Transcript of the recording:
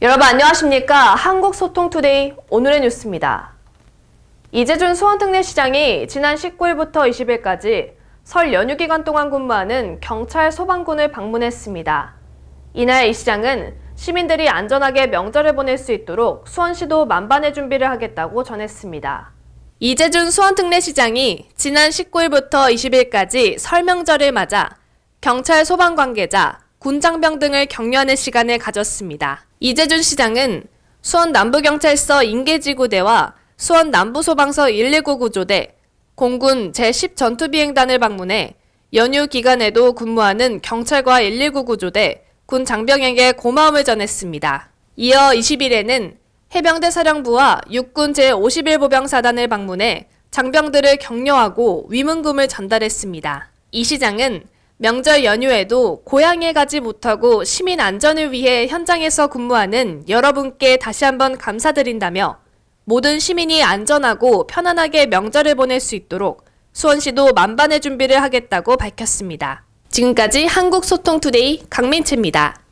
여러분 안녕하십니까? 한국소통투데이 오늘의 뉴스입니다. 이재준 수원특례시장이 지난 19일부터 20일까지 설 연휴 기간 동안 근무하는 경찰 소방군을 방문했습니다. 이날 이 시장은 시민들이 안전하게 명절을 보낼 수 있도록 수원시도 만반의 준비를 하겠다고 전했습니다. 이재준 수원특례시장이 지난 19일부터 20일까지 설 명절을 맞아 경찰 소방 관계자, 군장병 등을 격려하는 시간을 가졌습니다. 이재준 시장은 수원 남부경찰서 인계지구대와 수원 남부소방서 119 구조대, 공군 제10 전투비행단을 방문해 연휴 기간에도 근무하는 경찰과 119 구조대, 군 장병에게 고마움을 전했습니다. 이어 20일에는 해병대 사령부와 육군 제51보병사단을 방문해 장병들을 격려하고 위문금을 전달했습니다. 이 시장은 명절 연휴에도 고향에 가지 못하고 시민 안전을 위해 현장에서 근무하는 여러분께 다시 한번 감사드린다며 모든 시민이 안전하고 편안하게 명절을 보낼 수 있도록 수원시도 만반의 준비를 하겠다고 밝혔습니다. 지금까지 한국소통투데이 강민채입니다.